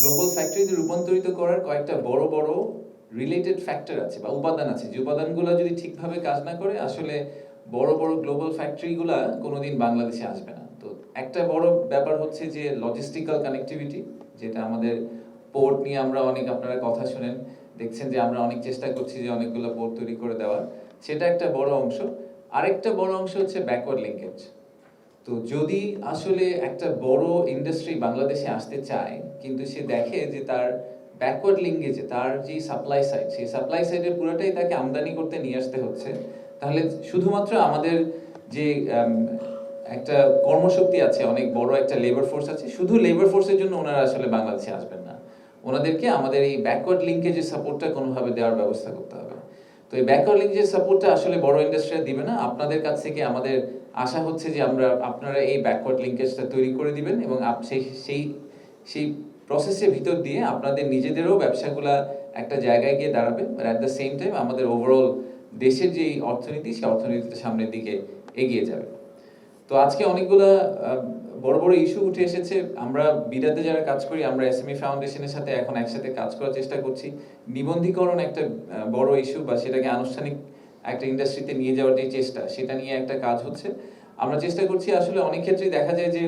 Global ফ্যাক্টরিতে রূপান্তরিত করার কয়েকটা বড় বড় রিলেটেড ফ্যাক্টর আছে বা উপাদান আছে। যে উপাদানগুলো যদি ঠিকভাবে কাজ না করে, আসলে বড় বড় গ্লোবাল ফ্যাক্টরিগুলা কোনোদিন বাংলাদেশে আসবে না। তো একটা বড় ব্যাপার হচ্ছে যে লজিস্টিক্যাল কানেক্টিভিটি যেটা আমাদের পোর্ট নিয়ে আমরা অনেক আপনারা কথা শুনেন, দেখছেন যে আমরা অনেক চেষ্টা করছি যে অনেকগুলো পোর্ট তৈরি করে দেওয়ার। সেটা একটা বড় অংশ। আরেকটা বড় অংশ হচ্ছে ব্যাকওয়ার্ড লিঙ্কেজ তো যদি আসলে একটা বড় ইন্ডাস্ট্রি বাংলাদেশে আসতে চায়, কিন্তু সে দেখে যে তার ব্যাকওয়ার্ড লিঙ্কেজে তার যে সাপ্লাই সাইড সেই সাপ্লাই সাইডের পুরোটাই তাকে আমদানি করতে নিয়ে আসতে হচ্ছে, তাহলে শুধুমাত্র আমাদের যে একটা কর্মশক্তি আছে, অনেক বড় একটা লেবার ফোর্স আছে, শুধু লেবার ফোর্সের জন্য ওনারা আসলে বাংলাদেশে আসবেন না। ওনাদেরকে আমাদের এই ব্যাকওয়ার্ড লিঙ্কেজের সাপোর্টটা কোনোভাবে দেওয়ার ব্যবস্থা করতে হবে। তো এই ব্যাকওয়ার্ড লিঙ্কেজের সাপোর্টটা আসলে বড় ইন্ডাস্ট্রিরা দিবে না, আপনাদের কাছ থেকে আমাদের আশা হচ্ছে যে আমরা আপনারা এই ব্যাকওয়ার্ড লিঙ্কেজটা তৈরি করে দিবেন এবং সেই সেই সেই প্রসেসের ভিতর দিয়ে আপনাদের নিজেদেরও ব্যবসাগুলা একটা জায়গায় গিয়ে দাঁড়াবে অ্যাট দ্য সেম টাইম আমাদের ওভারঅল দেশের যে অর্থনীতি, সেই অর্থনীতিটা সামনের দিকে এগিয়ে যাবে। তো আজকে অনেকগুলা বড় বড় ইস্যু উঠে এসেছে। আমরা বিরাতে যারা কাজ করি, আমরা এস এসএমই ফাউন্ডেশনের সাথে এখন একসাথে কাজ করার চেষ্টা করছি। নিবন্ধীকরণ একটা বড় ইস্যু বা সেটাকে আনুষ্ঠানিক একটা ইন্ডাস্ট্রিতে নিয়ে যাওয়ার যে চেষ্টা, সেটা নিয়ে একটা কাজ হচ্ছে। আমরা চেষ্টা করছি আসলে অনেক ক্ষেত্রেই দেখা যায় যে,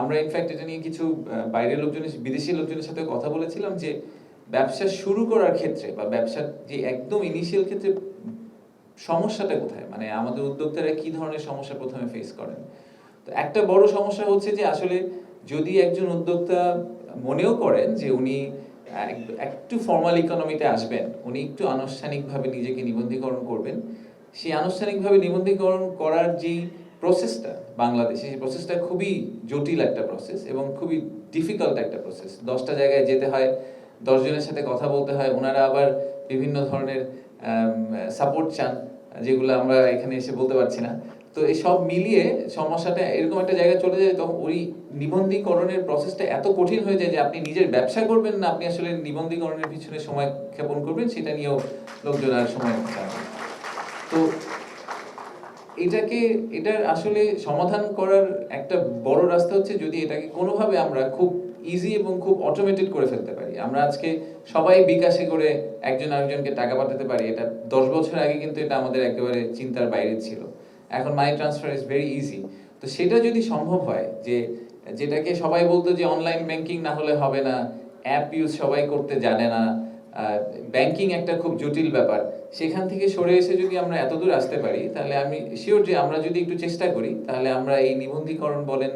আমরা ইনফ্যাক্ট এটা নিয়ে কিছু বাইরের লোকজনের বিদেশি লোকজনের সাথে কথা বলেছিলাম যে, ব্যবসা শুরু করার ক্ষেত্রে বা ব্যবসার যে একদম ইনিশিয়াল ক্ষেত্রে সমস্যাটা কোথায়? মানে আমাদের উদ্যোক্তারা কি ধরনের সমস্যা প্রথমে ফেস করেন? তো একটা বড় সমস্যা হচ্ছে যে আসলে যদি একজন উদ্যোক্তা মনেও করেন যে উনি একটু ফর্মাল ইকোনমিতে আসবেন, উনি একটু আনুষ্ঠানিকভাবে নিজেকে নিবন্ধীকরণ করবেন। সেই আনুষ্ঠানিকভাবে নিবন্ধীকরণ করার যেই প্রসেসটা বাংলাদেশে, সেই প্রসেসটা খুবই জটিল একটা প্রসেস এবং খুবই ডিফিকাল্ট একটা প্রসেস দশটা জায়গায় যেতে হয়, দশজনের সাথে কথা বলতে হয় ওনারা আবার বিভিন্ন ধরনের সাপোর্ট চান। যেগুলো আমরা এখানে এসে বলতে পারছি না। তো এই সব মিলিয়ে সমস্যাটা এরকম একটা জায়গায় চলে যায় তখন ওই নিবন্ধীকরণের প্রসেসটা এত কঠিন হয়ে যায় যে আপনি নিজের ব্যবসা করবেন না, আপনি আসলে নিবন্ধীকরণের পিছনে সময় ক্ষেপণ করবেন, সেটা নিয়েও লোকজন আর সময় তো এটাকে, এটার আসলে সমাধান করার একটা বড় রাস্তা হচ্ছে যদি এটাকে কোনোভাবে আমরা খুব ইজি এবং খুব অটোমেটেড করে ফেলতে পারি। আমরা আজকে সবাই বিকাশে করে একজন আরেকজনকে টাকা পাঠাতে পারি, এটা দশ বছর আগে কিন্তু এটা আমাদের একেবারে চিন্তার বাইরে ছিল। এখন money transfer is very easy তো সেটা যদি সম্ভব হয় যে, যেটাকে সবাই বলতো যে অনলাইন ব্যাংকিং না হলে হবে না অ্যাপ ইউজ সবাই করতে জানে না ব্যাংকিং একটা খুব জটিল ব্যাপার। সেখান থেকে সরে এসে যদি আমরা এত দূর আসতে পারি, তাহলে আমি শিওর যে আমরা যদি একটু চেষ্টা করি, তাহলে আমরা এই নিবন্ধীকরণ বলেন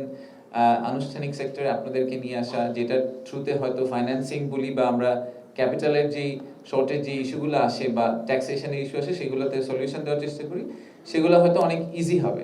আনুষ্ঠানিক সেক্টরে আপনাদেরকে নিয়ে আসা, যেটার থ্রুতে হয়তো ফাইন্যান্সিং বলি বা আমরা ক্যাপিটালের যেই শর্টের যে ইস্যুগুলো আসে বা ট্যাক্সেশনের ইস্যু আসে, সেগুলোতে সলিউশন দেওয়ার চেষ্টা করি, সেগুলো হয়তো অনেক ইজি হবে।